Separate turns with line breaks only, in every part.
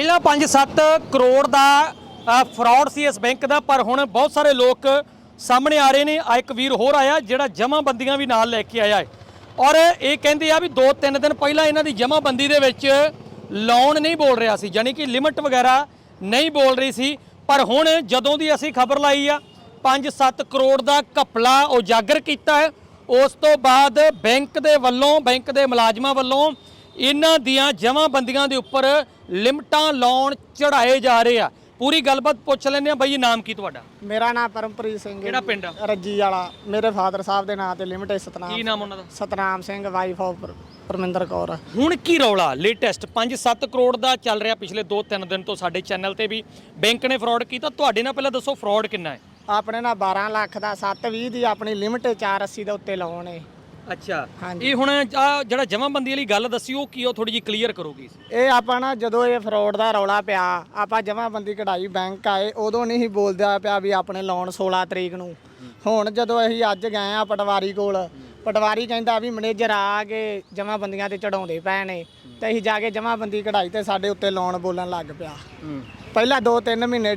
ਪਹਿਲਾਂ 5-7 ਕਰੋੜ ਦਾ ਫਰਾਡ ਸੀ ਇਸ ਬੈਂਕ ਦਾ, ਪਰ ਹੁਣ ਬਹੁਤ ਸਾਰੇ ਲੋਕ ਸਾਹਮਣੇ ਆ ਰਹੇ ਨੇ। ਆ ਇੱਕ ਵੀਰ ਹੋਰ ਆਇਆ, ਜਿਹੜਾ ਜਮਾਬੰਦੀਆਂ ਵੀ ਨਾਲ ਲੈ ਕੇ ਆਇਆ ਹੈ। ਔਰ ਇਹ ਕਹਿੰਦੇ ਆ ਵੀ 2-3 ਦਿਨ ਪਹਿਲਾਂ ਇਹਨਾਂ ਦੀ ਜਮਾਬੰਦੀ ਦੇ ਵਿੱਚ ਲੋਨ ਨਹੀਂ ਬੋਲ ਰਿਹਾ ਸੀ, ਯਾਨੀ ਕਿ ਲਿਮਟ ਵਗੈਰਾ ਨਹੀਂ ਬੋਲ ਰਹੀ ਸੀ। ਪਰ ਹੁਣ ਜਦੋਂ ਦੀ ਅਸੀਂ ਖਬਰ ਲਾਈ ਆ 5-7 ਕਰੋੜ ਦਾ ਘਪਲਾ ਉਜਾਗਰ ਕੀਤਾ ਹੈ। ਉਸ ਤੋਂ ਬਾਅਦ ਬੈਂਕ ਦੇ ਵੱਲੋਂ ਬੈਂਕ ਦੇ ਮੁਲਾਜ਼ਮਾਂ ਵੱਲੋਂ ਇਹਨਾਂ ਦੀਆਂ ਜਮਾਬੰਦੀਆਂ ਦੇ ਉੱਪਰ ਲਿਮਟਾਂ ਲਾਉਣ ਚੜਾਏ ਜਾ ਰਹੇ ਆ। ਪੂਰੀ ਗੱਲਬਾਤ ਪੁੱਛ ਲੈਂਦੇ ਆ। ਬਈ ਨਾਮ ਕੀ ਤੁਹਾਡਾ?
ਮੇਰਾ ਨਾਮ ਪਰਮਪ੍ਰੀਤ ਸਿੰਘ ਹੈ।
ਕਿਹੜਾ ਪਿੰਡ ਆ?
ਰੱਜੀ ਵਾਲਾ। ਮੇਰੇ ਫਾਦਰ ਸਾਹਿਬ ਦੇ ਨਾਂ ਤੇ ਲਿਮਟਿਡ ਸਤਨਾਮ
ਕੀ ਨਾਮ ਉਹਨਾਂ ਦਾ?
Satnam Singh wife of Parminder Kaur.
ਹੁਣ ਕੀ ਰੌਲਾ? ਲੇਟੈਸਟ 5-7 ਕਰੋੜ ਦਾ ਚੱਲ ਰਿਹਾ ਪਿਛਲੇ 2-3 ਦਿਨ ਤੋਂ ਸਾਡੇ ਚੈਨਲ ਤੇ ਵੀ। ਬੈਂਕ ਨੇ ਫਰਾਡ ਕੀਤਾ। ਤੁਹਾਡੇ ਨਾਲ ਪਹਿਲਾਂ ਦੱਸੋ ਫਰਾਡ ਕਿੰਨਾ ਹੈ?
ਆਪਣੇ ਨਾਲ 12 ਲੱਖ ਦਾ 720 ਦੀ ਆਪਣੀ ਲਿਮਟ 480 ਦੇ ਉੱਤੇ ਲਾਉਣ ਏ
ਅੱਛਾ।
ਹਾਂਜੀ।
ਇਹ ਹੁਣ ਆਹ ਜਿਹੜਾ ਜਮਾਬੰਦੀ ਵਾਲੀ ਗੱਲ ਦੱਸੀ ਉਹ ਕੀ ਉਹ ਥੋੜੀ ਜਿਹੀ ਕਲੀਅਰ ਕਰੋਗੇ
ਇਹ ਆਪਾਂ ਨਾ ਜਦੋਂ ਇਹ ਫਰਾਡ ਦਾ ਰੌਲਾ ਪਿਆ ਆਪਾਂ ਜਮਾਬੰਦੀ ਕਢਾਈ ਬੈਂਕ ਆਏ ਉਦੋਂ ਨਹੀਂ ਸੀ ਬੋਲਦਾ ਪਿਆ ਵੀ ਆਪਣੇ ਲੋਨ 16 ਤਰੀਕ ਨੂੰ। ਹੁਣ ਜਦੋਂ ਅਸੀਂ ਅੱਜ ਗਏ ਆ ਪਟਵਾਰੀ ਕੋਲ ਪਟਵਾਰੀ ਕਹਿੰਦਾ ਵੀ ਮੈਨੇਜਰ ਆ ਕੇ ਜਮਾਬੰਦੀਆਂ ਤੇ ਚੜਾਉਂਦੇ ਪਏ ਨੇ। ਤੇ ਅਸੀਂ ਜਾ ਕੇ ਜਮਾਬੰਦੀ ਕਢਾਈ ਤੇ ਸਾਡੇ ਉੱਤੇ ਲੋਨ ਬੋਲਣ ਲੱਗ ਪਿਆ। ਪਹਿਲਾਂ 2-3 ਮਹੀਨੇ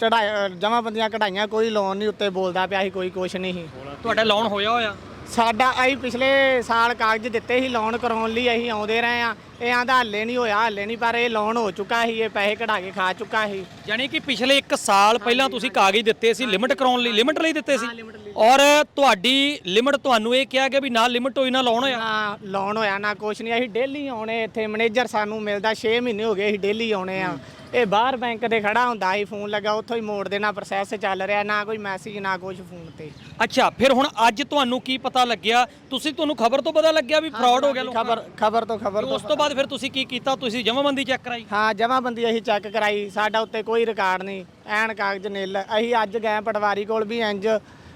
ਚੜਾਇਆ ਜਮਾਬੰਦੀਆਂ ਕਢਾਈਆਂ ਕੋਈ ਲੋਨ ਨਹੀਂ ਉੱਤੇ ਬੋਲਦਾ ਪਿਆ ਸੀ ਕੋਈ ਕੁਛ ਨਹੀਂ ਸੀ।
ਤੁਹਾਡਾ ਲੋਨ ਹੋਇਆ ਹੋਇਆ?
ਸਾਡਾ ਅਸੀਂ ਪਿਛਲੇ ਸਾਲ ਕਾਗਜ਼ ਦਿੱਤੇ ਸੀ ਲੋਨ ਕਰਾਉਣ ਲਈ ਅਸੀਂ ਆਉਂਦੇ ਰਹੇ ਆ ਇਹ ਆਂਦਾ ਹੱਲੇ ਨਹੀਂ ਹੋਇਆ ਹੱਲੇ ਨਹੀਂ ਪਰ ਇਹ ਲੋਨ ਹੋ ਚੁੱਕਾ ਸੀ ਇਹ ਪੈਸੇ ਕਢਾ ਕੇ ਖਾ ਚੁੱਕਾ ਸੀ।
ਯਾਨੀ ਕਿ ਪਿਛਲੇ 1 ਸਾਲ ਪਹਿਲਾਂ ਤੁਸੀਂ ਕਾਗਜ਼ ਦਿੱਤੇ ਸੀ ਲਿਮਟ ਕਰਾਉਣ ਲਈ ਲਿਮਟ ਲਈ ਦਿੱਤੇ ਸੀ। ਔਰ ਤੁਹਾਡੀ ਲਿਮਟ ਤੁਹਾਨੂੰ ਇਹ ਕਿਹਾ ਗਿਆ ਵੀ ਨਾ ਲਿਮਟ ਹੋਈ ਨਾ ਲੋਨ ਹੋਇਆ।
ਨਾ ਲੋਨ ਹੋਇਆ ਨਾ ਕੁਛ ਨਹੀਂ। ਅਸੀਂ ਡੇਲੀ ਆਉਣੇ ਇੱਥੇ ਮੈਨੇਜਰ ਸਾਨੂੰ ਮਿਲਦਾ 6 ਮਹੀਨੇ ਹੋ ਗਏ ਅਸੀਂ ਡੇਲੀ ਆਉਣੇ ਆ ਇਹ ਬਾਹਰ ਬੈਂਕ ਦੇ ਖੜਾ ਹੁੰਦਾ ਸੀ ਫੋਨ ਲੱਗਾ ਉੱਥੋਂ ਹੀ ਮੋੜ ਦੇਣਾ ਪ੍ਰੋਸੈਸ ਚੱਲ ਰਿਹਾ ਨਾ ਕੋਈ ਮੈਸੇਜ ਨਾ ਕੁਛ ਫੋਨ ਤੇ।
ਅੱਛਾ ਫਿਰ ਹੁਣ ਅੱਜ ਤੁਹਾਨੂੰ ਕੀ ਪਤਾ ਲੱਗਿਆ? ਤੁਸੀਂ ਤੁਹਾਨੂੰ ਖਬਰ ਤੋਂ ਪਤਾ ਲੱਗਿਆ ਵੀ ਫਰਾਡ ਹੋ ਗਿਆ ਲੋਕਾਂ
ਖਬਰ ਖਬਰ ਤੋਂ ਖਬਰ
ਉਸ ਤੋਂ ਬਾਅਦ ਫਿਰ ਤੁਸੀਂ ਕੀ ਕੀਤਾ? ਤੁਸੀਂ ਜਮਾਬੰਦੀ ਚੈੱਕ ਕਰਾਈ?
ਹਾਂ ਜਮਾਬੰਦੀ ਅਸੀਂ ਚੈੱਕ ਕਰਾਈ ਸਾਡਾ ਉੱਤੇ ਕੋਈ ਰਿਕਾਰਡ ਨਹੀਂ ਐਨ ਕਾਗਜ਼ ਨਿਲ ਅਸੀਂ ਅੱਜ ਗਏ ਪਟਵਾਰੀ ਕੋਲ ਵੀ ਇੰਜ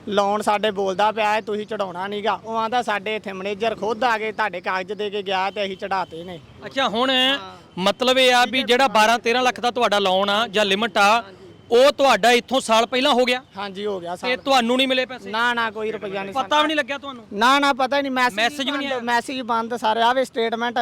ਲੋਨ ਸਾਡੇ ਬੋਲਦਾ ਪਿਆ ਹੈ ਤੁਸੀਂ ਚੜਾਉਣਾ ਨਹੀਂਗਾ ਉਹ ਆਂਦਾ ਸਾਡੇ ਇੱਥੇ ਮੈਨੇਜਰ ਖੁਦ ਆ ਕੇ ਤੁਹਾਡੇ ਕਾਗਜ਼ ਦੇ ਕੇ ਗਿਆ ਤੇ ਅਸੀਂ ਚੜਾਤੇ ਨੇ।
ਅੱਛਾ ਹੁਣ ਮਤਲਬ ਇਹ ਆ ਵੀ ਜਿਹੜਾ 12 13 ਲੱਖ ਦਾ ਤੁਹਾਡਾ ਲੋਨ ਆ ਜਾਂ ਲਿਮਟ ਆ ਉਹ ਤੁਹਾਡਾ ਇੱਥੋਂ ਸਾਲ ਪਹਿਲਾਂ ਹੋ ਗਿਆ?
ਹਾਂਜੀ ਹੋ ਗਿਆ
ਤੇ ਤੁਹਾਨੂੰ ਨਹੀਂ ਮਿਲੇ ਪੈਸੇ?
ਨਾ ਨਾ ਕੋਈ ਰੁਪਈਆ ਨਹੀਂ
ਪਤਾ ਵੀ ਨਹੀਂ ਲੱਗਿਆ ਤੁਹਾਨੂੰ?
ਨਾ ਨਾ ਪਤਾ ਹੀ ਨਹੀਂ ਮੈਸੇਜ
Message ਵੀ ਨਹੀਂ ਆਇਆ?
ਮੈਸੇਜ ਬੰਦ ਸਾਰੇ ਆਵੇ ਸਟੇਟਮੈਂਟ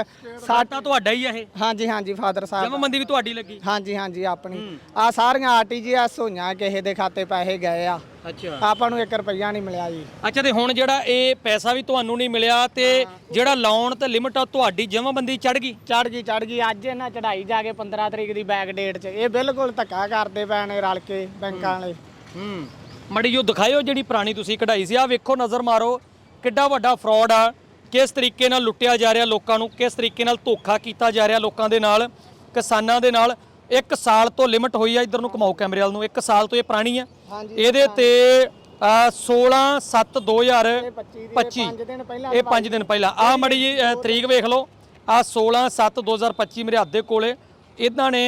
ਸਾਡਾ ਤੁਹਾਡਾ ਹੀ ਆ ਇਹ।
ਹਾਂਜੀ ਹਾਂਜੀ ਫਾਦਰ ਸਾਹਿਬ।
ਜਮਾਬੰਦੀ ਵੀ ਤੁਹਾਡੀ ਲੱਗੀ।
ਹਾਂਜੀ ਹਾਂਜੀ ਆਪਣੀ। ਆ ਸਾਰੀਆਂ ਆਰਟੀਜੀਐਸ ਹੋਈਆਂ ਕਿਸੇ ਦੇ ਖਾਤੇ ਪੈਸੇ ਗਏ ਆ।
ਅੱਛਾ।
ਆਪਾਂ ਨੂੰ 1 ਰੁਪਈਆ ਨਹੀਂ ਮਿਲਿਆ ਜੀ।
ਅੱਛਾ ਤੇ ਹੁਣ ਜਿਹੜਾ ਇਹ ਪੈਸਾ ਵੀ ਤੁਹਾਨੂੰ ਨਹੀਂ ਮਿਲਿਆ ਤੇ ਜਿਹੜਾ ਲੋਨ ਤੇ ਲਿਮਟ ਆ ਤੁਹਾਡੀ ਜਮਾਬੰਦੀ ਚੜ ਗਈ?
ਚੜ ਗਈ ਚੜ ਗਈ। ਅੱਜ ਇਹਨਾਂ ਚੜਾਈ ਜਾ ਕੇ 15 ਤਰੀਕ ਦੀ ਬੈਕ ਡੇਟ 'ਚ। ਇਹ ਬਿਲਕੁਲ ਧੱਕਾ ਕਰਦੇ ਨੇ ਰਲ ਕੇ ਬੈਂਕਾਂ ਵਾਲੇ।
ਹੂੰ। ਮੜੀ ਜੋ ਦਿਖਾਇਓ ਜਿਹੜੀ ਪੁਰਾਣੀ ਤੁਸੀਂ ਕਢਾਈ ਸੀ। ਆ ਵੇਖੋ ਨਜ਼ਰ ਮਾਰੋ। ਕਿੱਡਾ ਵੱਡਾ ਫਰਾਡ ਆ। ਕਿਸ ਤਰੀਕੇ ਨਾਲ ਲੁੱਟਿਆ ਜਾ ਰਿਹਾ ਲੋਕਾਂ ਨੂੰ ਕਿਸ ਤਰੀਕੇ ਨਾਲ ਧੋਖਾ ਕੀਤਾ ਜਾ ਰਿਹਾ ਲੋਕਾਂ ਦੇ ਨਾਲ ਕਿਸਾਨਾਂ ਦੇ ਨਾਲ। ਇੱਕ ਸਾਲ ਤੋਂ ਲਿਮਟ ਹੋਈ ਆ ਇਧਰ ਨੂੰ ਘਮਾਓ ਕੈਮਰੇ ਵਾਲ ਨੂੰ ਇੱਕ ਸਾਲ ਤੋਂ ਇਹ ਪੁਰਾਣੀ ਆ। ਇਹਦੇ ਤੇ ਅ, 16 7 2025
ਪੰਜ ਦਿਨ ਪਹਿਲਾਂ
ਇਹ 5 ਦਿਨ ਪਹਿਲਾਂ। ਆ ਮੜੀ ਤਰੀਕ ਵੇਖ ਲਓ। ਆ 16 7 2025 ਮੇਰੇ ਹੱਥ ਦੇ ਕੋਲੇ। ਇਹਨਾਂ ਨੇ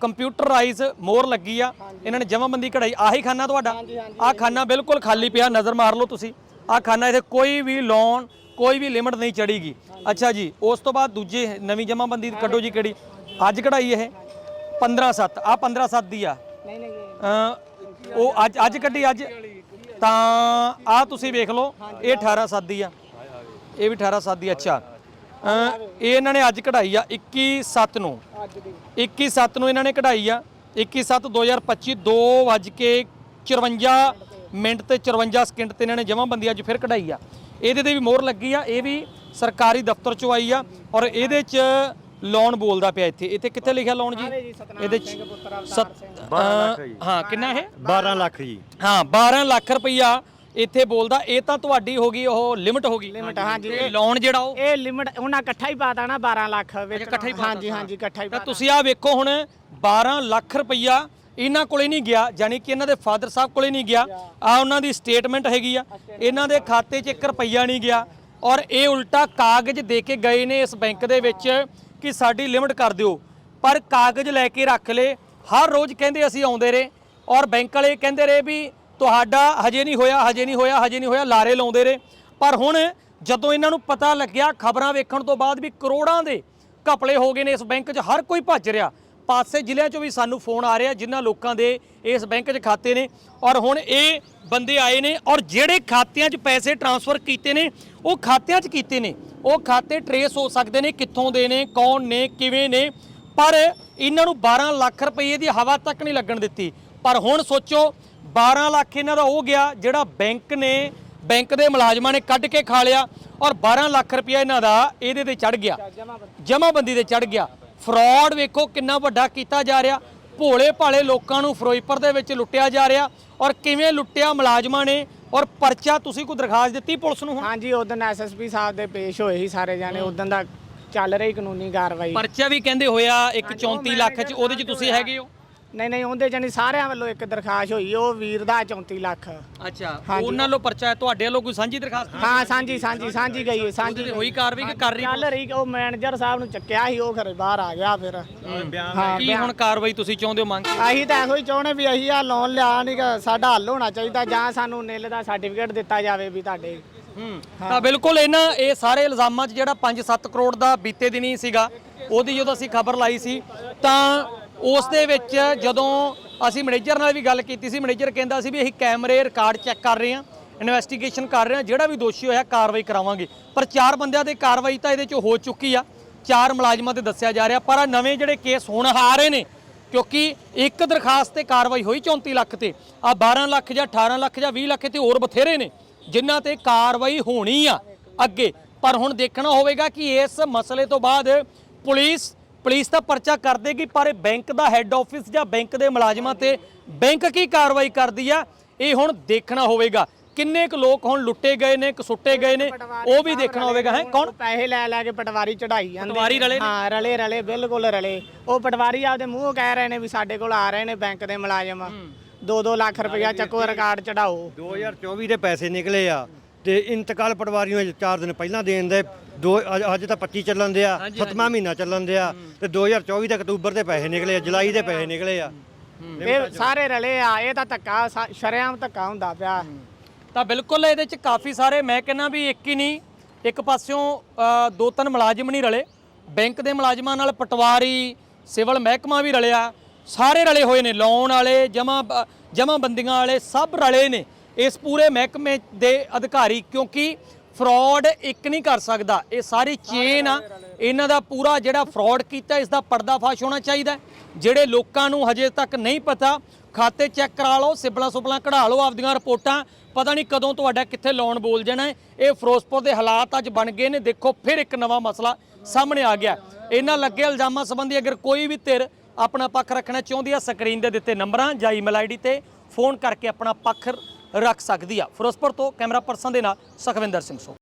ਕੰਪਿਊਟਰਾਈਜ਼ ਮੋਹਰ ਲੱਗੀ ਆ। ਇਹਨਾਂ ਨੇ ਜਮਾਬੰਦੀ ਕਢਾਈ। ਆਹੀ ਖਾਨਾ ਤੁਹਾਡਾ? ਆ ਖਾਨਾ ਬਿਲਕੁਲ ਖਾਲੀ ਪਿਆ। ਨਜ਼ਰ ਮਾਰ ਲਓ ਤੁਸੀਂ। ਆ ਖਾਨਾ ਇੱਥੇ ਕੋਈ ਵੀ ਲੋਨ ਕੋਈ ਵੀ ਲਿਮਟ ਨਹੀਂ ਚੜੀਗੀ ਅੱਛਾ ਜੀ ਉਸ ਤੋਂ ਬਾਅਦ ਦੂਜੇ ਨਵੀਂ ਜਮਾਬੰਦੀ ਕੱਢੋ ਜੀ ਕਿਹੜੀ? ਅੱਜ ਕਢਾਈ ਇਹ। 15 7 ਆ 15 7 ਦੀ ਆ।
ਨਹੀਂ ਨਹੀਂ
ਉਹ ਅੱਜ ਅੱਜ ਕੱਢੀ ਅੱਜ। ਤਾਂ ਆ ਤੁਸੀਂ ਵੇਖ ਲਓ ਇਹ 18 7 ਦੀ ਆ। ਇਹ ਵੀ 18 7 ਦੀ ਅੱਛਾ। ਇਹ ਇਹਨਾਂ ਨੇ ਅੱਜ ਕਢਾਈ ਆ 21 7 ਨੂੰ।
ਅੱਜ ਦੀ।
21 7 ਨੂੰ ਇਹਨਾਂ ਨੇ ਕਢਾਈ ਆ। 21 7 2025 2 ਵੱਜ ਕੇ 54 ਮਿੰਟ ਤੇ 54 ਸਕਿੰਟ ਤੇ ਇਹਨਾਂ ਨੇ ਜਮਾਬੰਦੀ ਅੱਜ ਫਿਰ ਕਢਾਈ ਆ। ਇਹਦੇ ਤੇ ਵੀ ਮੋਹਰ ਲੱਗੀ ਆ ਇਹ ਵੀ ਸਰਕਾਰੀ ਦਫ਼ਤਰ ਚੋਂ ਆਈ ਆ ਔਰ ਇਹਦੇ ਚ ਲੋਨ ਬੋਲਦਾ ਪਿਆ ਇੱਥੇ। ਇੱਥੇ ਕਿੱਥੇ ਲਿਖਿਆ ਲੋਨ ਜੀ? ਇਹਦੇ ਚ ਸੱਤ- ਅ, ਹਾਂ ਕਿੰਨਾ ਇਹ?
12 ਲੱਖ ਜੀ।
ਹਾਂ 12 ਲੱਖ ਰੁਪਈਆ ਇੱਥੇ ਬੋਲਦਾ। ਇਹ ਤਾਂ ਤੁਹਾਡੀ ਹੋ ਗਈ ਉਹ ਲਿਮਟ ਹੋ ਗਈ।
ਲਿਮਟ ਹਾਂਜੀ
ਲੋਨ ਜਿਹੜਾ ਉਹ?
ਇਹ ਲਿਮਟ ਉਹਨਾਂ ਇਕੱਠਾ ਹੀ ਪਾਤਾ ਨਾ 12 ਲੱਖ ਵਿੱਚ।
ਇਕੱਠਾ ਹੀ ਪਾਤਾ
ਹਾਂਜੀ ਹਾਂਜੀ ਇਕੱਠਾ ਹੀ
ਤਾਂ
ਪਾਤਾ
ਤੁਸੀਂ ਆ ਵੇਖੋ ਹੁਣ 12 ਲੱਖ ਰੁਪਈਆ ਇਹਨਾਂ ਕੋਲੇ ਨਹੀਂ ਗਿਆ ਯਾਨੀ ਕਿ ਇਹਨਾਂ ਦੇ ਫਾਦਰ ਸਾਹਿਬ ਕੋਲੇ ਨਹੀਂ ਗਿਆ। ਆ ਉਹਨਾਂ ਦੀ ਸਟੇਟਮੈਂਟ ਹੈਗੀ ਆ। ਇਹਨਾਂ ਦੇ ਖਾਤੇ 'ਚ 1 ਰੁਪਈਆ ਨਹੀਂ ਗਿਆ। ਔਰ ਇਹ ਉਲਟਾ ਕਾਗਜ਼ ਦੇ ਕੇ ਗਏ ਨੇ ਇਸ ਬੈਂਕ ਦੇ ਵਿੱਚ। ਕਿ ਸਾਡੀ ਲਿਮਟ ਕਰ ਦਿਓ। ਪਰ ਕਾਗਜ਼ ਲੈ ਕੇ ਰੱਖ ਲਏ ਹਰ ਰੋਜ਼ ਕਹਿੰਦੇ ਅਸੀਂ ਆਉਂਦੇ ਰਹੇ ਔਰ ਬੈਂਕ ਵਾਲੇ ਕਹਿੰਦੇ ਰਹੇ ਵੀ ਤੁਹਾਡਾ ਹਜੇ ਨਹੀਂ ਹੋਇਆ, ਹਜੇ ਨਹੀਂ ਹੋਇਆ, ਹਜੇ ਨਹੀਂ ਹੋਇਆ, ਲਾਰੇ ਲਾਉਂਦੇ ਰਹੇ। ਪਰ ਹੁਣ ਜਦੋਂ ਇਹਨਾਂ ਨੂੰ ਪਤਾ ਲੱਗਿਆ, ਖਬਰਾਂ ਵੇਖਣ ਤੋਂ ਬਾਅਦ ਵੀ ਕਰੋੜਾਂ ਦੇ ਘਪਲੇ ਹੋ ਗਏ ਨੇ ਇਸ ਬੈਂਕ 'ਚ, ਹਰ ਕੋਈ ਭੱਜ ਰਿਹਾ। ਪਾਸੇ ਜ਼ਿਲ੍ਹਿਆਂ 'ਚੋਂ ਵੀ ਸਾਨੂੰ ਫੋਨ ਆ ਰਿਹਾ ਜਿਨ੍ਹਾਂ ਲੋਕਾਂ ਦੇ ਇਸ ਬੈਂਕ 'ਚ ਖਾਤੇ ਨੇ ਔਰ ਹੁਣ ਇਹ ਬੰਦੇ ਆਏ ਨੇ ਔਰ ਜਿਹੜੇ ਖਾਤਿਆਂ 'ਚ ਪੈਸੇ ਟਰਾਂਸਫਰ ਕੀਤੇ ਨੇ, ਉਹ ਖਾਤਿਆਂ 'ਚ ਕੀਤੇ ਨੇ। ਉਹ ਖਾਤੇ ਟਰੇਸ ਹੋ ਸਕਦੇ ਨੇ, ਕਿੱਥੋਂ ਦੇ ਨੇ, ਕੌਣ ਨੇ, ਕਿਵੇਂ ਨੇ, ਪਰ ਇਹਨਾਂ ਨੂੰ 12 ਲੱਖ ਰੁਪਏ ਦੀ ਹਵਾ ਤੱਕ ਨਹੀਂ ਲੱਗਣ ਦਿੱਤੀ। ਪਰ ਹੁਣ ਸੋਚੋ 12 ਲੱਖ ਇਹਨਾਂ ਦਾ ਉਹ ਗਿਆ, ਜਿਹੜਾ ਬੈਂਕ ਨੇ, ਬੈਂਕ ਦੇ ਮੁਲਾਜ਼ਮਾਂ ਨੇ ਕੱਢ ਕੇ ਖਾ ਲਿਆ ਔਰ 12 ਲੱਖ ਰੁਪਏ ਇਹਨਾਂ ਦਾ ਇਹਦੇ ਤੇ ਚੜ ਗਿਆ। ਜਮਾਬੰਦੀ। ਤੇ ਚੜ ਗਿਆ। ਫਰਾਡ ਵੇਖੋ ਕਿੰਨਾ ਵੱਡਾ ਕੀਤਾ ਜਾ ਰਿਹਾ। ਭੋਲੇ ਭਾਲੇ ਲੋਕਾਂ ਨੂੰ ਫਿਰੋਜ਼ਪੁਰ ਦੇ ਵਿੱਚ ਲੁੱਟਿਆ ਜਾ ਰਿਹਾ ਔਰ ਕਿਵੇਂ ਲੁੱਟਿਆ ਮੁਲਾਜ਼ਮਾਂ ਨੇ ਔਰ ਪਰਚਾ ਤੁਸੀਂ ਕੋਈ ਦਰਖਾਸਤ ਦਿੱਤੀ ਪੁਲਿਸ ਨੂੰ ਹੁਣ?
ਹਾਂਜੀ ਉਦੋਂ ਐਸਐਸਪੀ ਸਾਹਿਬ ਦੇ ਪੇਸ਼ ਹੋਏ ਸੀ ਸਾਰੇ ਜਾਣੇ। ਉਦੋਂ ਦਾ ਚੱਲ ਰਹੀ ਕਾਨੂੰਨੀ ਕਾਰਵਾਈ।
ਪਰਚਾ ਵੀ ਕਹਿੰਦੇ ਹੋਇਆ ਇੱਕ 34 ਲੱਖ ਚ ਉਹਦੇ ਚ ਤੁਸੀਂ ਹੈਗੇ ਹੋ?
ਨਹੀਂ ਨਹੀਂ ਉਹਦੇ ਜਾਨੀ ਸਾਰਿਆਂ ਵੱਲੋਂ ਇੱਕ ਦਰਖਾਸਤ ਹੋਈ ਉਹ ਵੀਰ ਦਾ 34 ਲੱਖ।
ਅੱਛਾ
ਹਾਂਜੀ।
ਉਹਨਾਂ ਵੱਲੋਂ ਪਰਚਾ ਹੈ ਤੁਹਾਡੇ ਵੱਲੋਂ ਕੋਈ ਸਾਂਝੀ ਦਰਖਾਸਤ
ਹਾਂ ਸਾਂਝੀ ਸਾਂਝੀ ਸਾਂਝੀ ਗਈ ਹੈ, ਸਾਂਝੀ
ਤੇ ਹੋਈ ਕਾਰਵਾਈ ਕਿ ਕਰ ਰਹੀ
ਚੱਲ ਰਹੀ ਉਹ ਮੈਨੇਜਰ ਸਾਹਿਬ ਨੂੰ ਚੱਕਿਆ ਸੀ ਉਹ ਘਰੇ ਬਾਹਰ ਆ ਗਿਆ ਫਿਰ। ਹਾਂ
ਕੀ ਹੁਣ ਕਾਰਵਾਈ ਤੁਸੀਂ ਚਾਹੁੰਦੇ ਹੋ ਮੰਗ?
ਅਸੀਂ ਤਾਂ ਇਹੋ ਹੀ ਚਾਹੁੰਦੇ ਵੀ ਅਸੀਂ ਆ ਲੋਨ ਲਿਆ ਨਹੀਂ ਗਾ, ਸਾਡਾ ਹੱਲ ਹੋਣਾ ਚਾਹੀਦਾ ਜਾਂ ਸਾਨੂੰ ਨਿੱਲ ਦਾ ਸਰਟੀਫਿਕੇਟ ਦਿੱਤਾ ਜਾਵੇ ਵੀ ਤੁਹਾਡੇ।
ਹੂੰ ਤਾਂ ਬਿਲਕੁਲ ਇਹਨਾਂ ਇਹ ਸਾਰੇ ਇਲਜ਼ਾਮਾਂ 'ਚ ਜਿਹੜਾ 5-7 ਕਰੋੜ ਦਾ ਬੀਤੇ ਦਿਨੀ ਸੀਗਾ ਉਹਦੀ ਜਦੋਂ ਅਸੀਂ ਖਬਰ ਲਾਈ ਸੀ ਤਾਂ ਉਸ ਦੇ ਵਿੱਚ ਜਦੋਂ ਅਸੀਂ ਮੈਨੇਜਰ ਨਾਲ ਵੀ ਗੱਲ ਕੀਤੀ ਸੀ, ਮੈਨੇਜਰ ਕਹਿੰਦਾ ਸੀ ਵੀ ਅਸੀਂ ਕੈਮਰੇ ਰਿਕਾਰਡ ਚੈੱਕ ਕਰ ਰਹੇ ਹਾਂ, ਇਨਵੈਸਟੀਗੇਸ਼ਨ ਕਰ ਰਹੇ ਹਾਂ, ਜਿਹੜਾ ਵੀ ਦੋਸ਼ੀ ਹੋਇਆ ਕਾਰਵਾਈ ਕਰਾਵਾਂਗੇ। ਪਰ ਚਾਰ ਬੰਦਿਆਂ ਤੇ ਕਾਰਵਾਈ ਤਾਂ ਇਹਦੇ 'ਚ ਹੋ ਚੁੱਕੀ ਆ, ਚਾਰ ਮੁਲਾਜ਼ਮਾਂ ਤੇ ਦੱਸਿਆ ਜਾ ਰਿਹਾ, ਪਰ ਆਹ ਨਵੇਂ ਜਿਹੜੇ ਕੇਸ ਹੁਣ ਆ ਰਹੇ ਨੇ, ਕਿਉਂਕਿ ਇੱਕ ਦਰਖਾਸਤ ਤੇ ਕਾਰਵਾਈ ਹੋਈ 34 ਲੱਖ ਤੇ ਆ 12 ਲੱਖ ਜਾਂ 18 ਲੱਖ ਜਾਂ 20 ਲੱਖ ਤੇ ਹੋਰ ਬਥੇਰੇ ਨੇ, ਜਿਨ੍ਹਾਂ ਤੇ ਕਾਰਵਾਈ ਹੋਣੀ ਆ ਅੱਗੇ। ਪਰ ਹੁਣ ਦੇਖਣਾ ਹੋਵੇਗਾ ਕਿ ਇਸ ਮਸਲੇ ਤੋਂ ਬਾਅਦ ਪੁਲਿਸ ਪੁਲਿਸ ਤਾਂ ਪਰਚਾ ਕਰ ਦੇਗੀ ਪਰ ਇਹ ਬੈਂਕ ਦਾ ਹੈੱਡ ਆਫਿਸ ਜਾਂ ਬੈਂਕ ਦੇ ਮੁਲਾਜ਼ਮਾਂ ਤੇ ਬੈਂਕ ਕੀ ਕਾਰਵਾਈ ਕਰਦੀ ਆ ਇਹ ਹੁਣ ਦੇਖਣਾ ਹੋਵੇਗਾ। ਕਿੰਨੇ ਕੁ ਲੋਕ ਹੁਣ ਲੁੱਟੇ ਗਏ ਨੇ ਕਸੁੱਟੇ ਗਏ ਨੇ ਉਹ ਵੀ ਦੇਖਣਾ ਹੋਵੇਗਾ। ਹੈ ਕੌਣ?
ਪੈਸੇ ਲੈ ਲੈ ਕੇ ਪਟਵਾਰੀ ਚੜਾਈ ਜਾਂਦੇ
ਪਟਵਾਰੀ ਰਲੇ?
ਹਾਂ ਰਲੇ ਰਲੇ ਬਿਲਕੁਲ ਰਲੇ। ਉਹ ਪਟਵਾਰੀ ਆਪਦੇ ਮੂੰਹੋਂ ਕਹਿ ਰਹੇ ਨੇ ਵੀ ਸਾਡੇ ਕੋਲ ਆ ਰਹੇ ਨੇ ਬੈਂਕ ਦੇ ਮੁਲਾਜ਼ਮ। 2-2 ਲੱਖ ਰੁਪਇਆ ਚੱਕੋ ਰਿਕਾਰਡ ਚੜਾਓ
2024 ਦੇ ਪੈਸੇ ਨਿਕਲੇ ਆ ਤੇ ਇੰਤਕਾਲ ਪਟਵਾਰੀ ਨੂੰ 4 ਦਿਨ ਪਹਿਲਾਂ ਦੇਣ ਦੇ ਦੋ ਅੱਜ- ਅੱਜ ਤਾਂ 25 ਚੱਲਣ ਦੇ ਆ ਸੱਤਵਾਂ ਮਹੀਨਾ ਚੱਲਣ ਦੇ ਆ ਤੇ 2024 ਦੇ ਅਕਤੂਬਰ ਦੇ ਪੈਸੇ ਨਿਕਲੇ ਆ ਜੁਲਾਈ ਦੇ ਪੈਸੇ ਨਿਕਲੇ ਆ।
ਇਹ ਸਾਰੇ ਰਲੇ ਆ ਇਹ ਤਾਂ ਧੱਕਾ ਸ਼ਰੇਆਮ ਧੱਕਾ ਹੁੰਦਾ ਪਿਆ।
ਤਾਂ ਬਿਲਕੁਲ ਇਹਦੇ ਚ ਕਾਫੀ ਸਾਰੇ ਮੈਂ ਕਹਿੰਦਾ ਵੀ ਇੱਕ ਹੀ ਨਹੀਂ ਇੱਕ ਪਾਸਿਓਂ ਅ, ਦੋ ਤਿੰਨ ਮੁਲਾਜ਼ਮ ਨਹੀਂ ਰਲੇ। ਬੈਂਕ ਦੇ ਮੁਲਾਜ਼ਮਾਂ ਨਾਲ ਪਟਵਾਰੀ ਸਿਵਲ ਮਹਿਕਮਾ ਵੀ ਰਲਿਆ। ਸਾਰੇ ਰਲੇ ਹੋਏ ਨੇ ਲੋਨ ਵਾਲੇ ਜਮਾ ਜਮਾ ਬੰਦੀਆਂ ਵਾਲੇ ਸਭ ਰਲੇ ਨੇ। ਇਸ ਪੂਰੇ ਮਹਿਕਮੇ ਦੇ ਅਧਿਕਾਰੀ ਕਿਉਂਕਿ ਫਰਾਡ ਇੱਕ ਨਹੀਂ ਕਰ ਸਕਦਾ। ਇਹ ਸਾਰੀ ਚੇਨ ਆ। ਇਹਨਾਂ ਦਾ ਪੂਰਾ ਜਿਹੜਾ ਫਰਾਡ ਕੀਤਾ ਇਸ ਦਾ ਪਰਦਾਫਾਸ਼ ਹੋਣਾ ਚਾਹੀਦਾ ਜਿਹੜੇ ਲੋਕਾਂ ਨੂੰ ਹਜੇ ਤੱਕ ਨਹੀਂ ਪਤਾ, ਖਾਤੇ ਚੈੱਕ ਕਰਾ ਲਓ, ਸਿਬਲਾਂ ਸੁਬਲਾਂ ਕਢਾ ਲਓ, ਆਪਦੀਆਂ ਰਿਪੋਰਟਾਂ। ਪਤਾ ਨਹੀਂ ਕਦੋਂ ਤੁਹਾਡਾ ਕਿੱਥੇ ਲੋਨ ਬੋਲ ਜਾਣਾ ਇਹ ਫਿਰੋਜ਼ਪੁਰ ਦੇ ਹਾਲਾਤ ਅੱਜ ਬਣ ਗਏ ਨੇ। ਦੇਖੋ, ਫਿਰ ਇੱਕ ਨਵਾਂ ਮਸਲਾ ਸਾਹਮਣੇ ਆ ਗਿਆ। ਇਹਨਾਂ ਲੱਗੇ ਇਲਜ਼ਾਮਾਂ ਸੰਬੰਧੀ ਅਗਰ ਕੋਈ ਵੀ ਧਿਰ ਆਪਣਾ ਪੱਖ ਰੱਖਣਾ ਚਾਹੁੰਦੀ ਆ, ਸਕਰੀਨ ਦੇ ਦਿੱਤੇ ਨੰਬਰਾਂ ਜਾਂ ਈਮੇਲ ਆਈਡੀ ਤੇ ਫੋਨ ਕਰਕੇ ਆਪਣਾ ਪੱਖ ਰੱਖ ਸਕਦੀ ਆ। ਫਿਰੋਜ਼ਪੁਰ ਤੋਂ ਕੈਮਰਾ ਪਰਸਨ ਦੇ ਨਾਲ ਸੁਖਵਿੰਦਰ ਸਿੰਘ ਸੋ